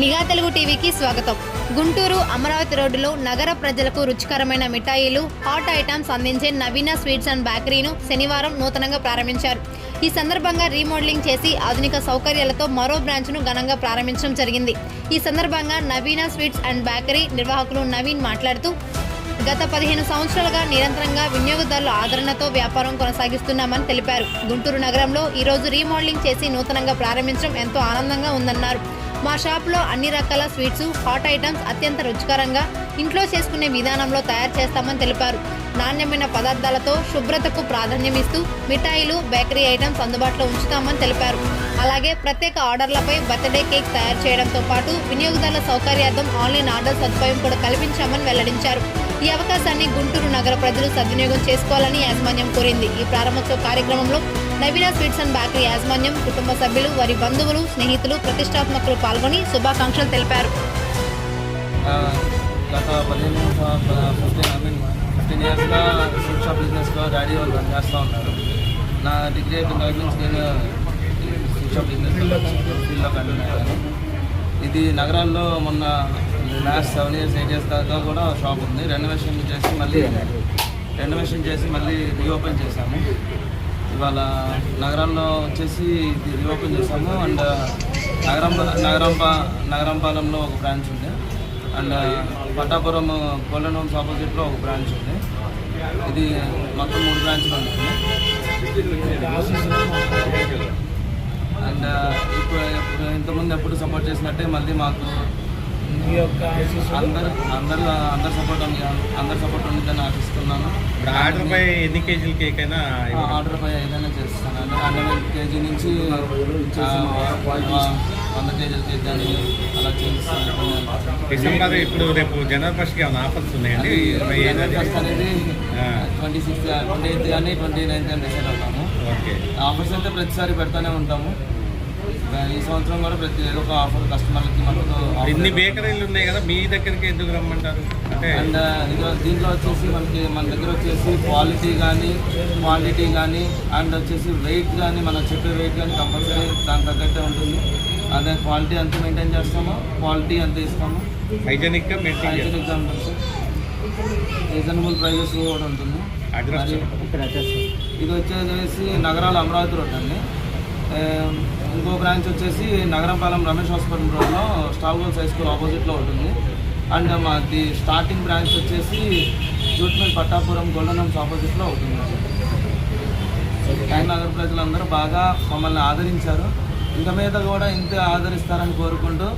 నిఘా తెలుగు టీవీకి స్వాగతం. గుంటూరు అమరావతి రోడ్డులో నగర ప్రజలకు రుచికరమైన మిఠాయిలు హాట్ ఐటమ్స్ అందించే నవీన స్వీట్స్ అండ్ బేకరీను శనివారం నూతనంగా ప్రారంభించారు. ఈ సందర్భంగా రీమోడలింగ్ చేసి ఆధునిక సౌకర్యాలతో మరో బ్రాంచ్ను ఘనంగా ప్రారంభించడం జరిగింది. ఈ సందర్భంగా నవీన స్వీట్స్ అండ్ బేకరీ నిర్వాహకులు నవీన్ మాట్లాడుతూ గత పదిహేను సంవత్సరాలుగా నిరంతరంగా వినియోగదారుల ఆదరణతో వ్యాపారం కొనసాగిస్తున్నామని తెలిపారు. గుంటూరు నగరంలో ఈరోజు రీమోడలింగ్ చేసి నూతనంగా ప్రారంభించడం ఎంతో ఆనందంగా ఉందన్నారు. మా షాప్లో అన్ని రకాల స్వీట్స్ హాట్ ఐటమ్స్ అత్యంత రుచికరంగా ఇంట్లో చేసుకునే విధానంలో తయారు చేస్తామని తెలిపారు. నాణ్యమైన పదార్థాలతో శుభ్రతకు ప్రాధాన్యం ఇస్తూ మిఠాయిలు బేకరీ ఐటమ్స్ అందుబాటులో ఉంచుతామని తెలిపారు. అలాగే ప్రత్యేక ఆర్డర్లపై బర్త్డే కేక్ తయారు చేయడంతో పాటు వినియోగదారుల సౌకర్యార్థం ఆన్లైన్ ఆర్డర్ సదుపాయం కూడా కల్పించామని వెల్లడించారు. ఈ అవకాశాన్ని గుంటూరు నగర ప్రజలు సద్వినియోగం చేసుకోవాలని యాజమాన్యం కోరింది. ఈ ప్రారంభోత్సవ కార్యక్రమంలో నవీన స్వీట్స్ అండ్ బేకరీ యాజమాన్యం కుటుంబ సభ్యులు వారి బంధువులు స్నేహితులు ప్రతిష్టాత్మకులు పాల్గొని శుభాకాంక్షలు తెలిపారు. గత పదిహేను ఫిఫ్టీన్ ఐ మీన్ ఫిఫ్టీన్ ఇయర్స్గా స్వీట్ షాప్ బిజినెస్లో డాడీ వాళ్ళు రన్ చేస్తూ ఉన్నారు. నా డిగ్రీ అయిపోయిన తర్వాత నుంచి నేను స్వీట్ షాప్ బిజినెస్లో ఫీల్డ్లో కంటిన్యూ అయ్యాను. ఇది నగరాల్లో మొన్న last seven years eight years దాకా కూడా షాప్ ఉంది. రెనోవేషన్ చేసి మళ్ళీ రెనోవేషన్ చేసి మళ్ళీ రీఓపెన్ చేశాము. ఇవాళ నగరంలో వచ్చేసి ఇది రీఓపెన్ చేశాము. అండ్ నగరం నగరంపా నగరంపాలెంలో ఒక బ్రాంచ్ ఉంది. అండ్ పట్టాపురం గోల్డెన్ హోమ్స్ ఆపోజిట్లో ఒక బ్రాంచ్ ఉంది. ఇది మొత్తం మూడు బ్రాంచ్లు ఉంటుంది అండ్ ఇప్పుడు ఇంతకుముందు ఎప్పుడు సపోర్ట్ చేసినట్టే మళ్ళీ మాకు మీ యొక్క అందరు అందరు అందరు సపోర్ట్ ఉంది అందరు సపోర్ట్ ఉంటుందని ఆశిస్తున్నాను ఇప్పుడు ఆర్డర్ పై ఎన్ని కేజీల కేక్ అయినా ఆర్డర్ పై ఏదైనా చేస్తాను. అంటే హండ్రెడ్ కేజీ నుంచి వంద కేజీల కేక్ కానీ అలా చేస్తాను. ఇప్పుడు రేపు జనవరి ఏమైనా ఆఫర్స్ ఉన్నాయండి? ఐదు ఫస్ట్ అనేది. ట్వంటీ సిక్స్త్ ట్వంటీ ఎయిత్ కానీ ట్వంటీ నైన్త్ కానీ డిసైడ్ అవుతాము. ఓకే. ఆఫర్స్ అయితే ప్రతిసారి పెడతానే ఉంటాము. ఈ సంవత్సరం కూడా ప్రతి ఏదో ఒక ఆఫర్ కస్టమర్లకి మనకు ఇన్ని. బేకరీలు ఉన్నాయి కదా మీ దగ్గరికి ఎందుకు రమ్మంటారు? అంటే అండ్ ఇదిగో దీంట్లో వచ్చేసి మనకి మన దగ్గర వచ్చేసి క్వాలిటీ కానీ క్వాంటిటీ కానీ అండ్ వచ్చేసి వెయిట్ కానీ మనం చెప్పే వెయిట్ కానీ కంపల్సరీ దానికి తగ్గట్టే ఉంటుంది. అదే క్వాలిటీ ఎంత మెయింటైన్ చేస్తామో క్వాలిటీ ఎంత ఇస్తామో. హైజెనిక్గా మెయింటైన్ చేస్తారు హైజీనిక్గా ఉంటుంది రీజనబుల్ ప్రైజెస్ కూడా ఉంటుంది. అడ్రస్. ఇది వచ్చేసి నగరాల అమరావతి రోడ్ అండి. ఇంకో బ్రాంచ్ వచ్చేసి నగరంపాలెం రమేష్ హాస్పిటల్ రోడ్లో స్టాల్ గోల్స్ హై స్కూల్ ఆపోజిట్లో ఉంటుంది. అండ్ మాది స్టార్టింగ్ బ్రాంచ్ వచ్చేసి జూట్మిల్ పట్టాపురం గోల్డెన్ హోమ్స్ ఆపోజిట్లో ఉంటుంది అండ్ నగర ప్రజలందరూ బాగా మమ్మల్ని ఆదరించారు. ఇంత మీద కూడా ఇంత ఆదరిస్తారని కోరుకుంటూ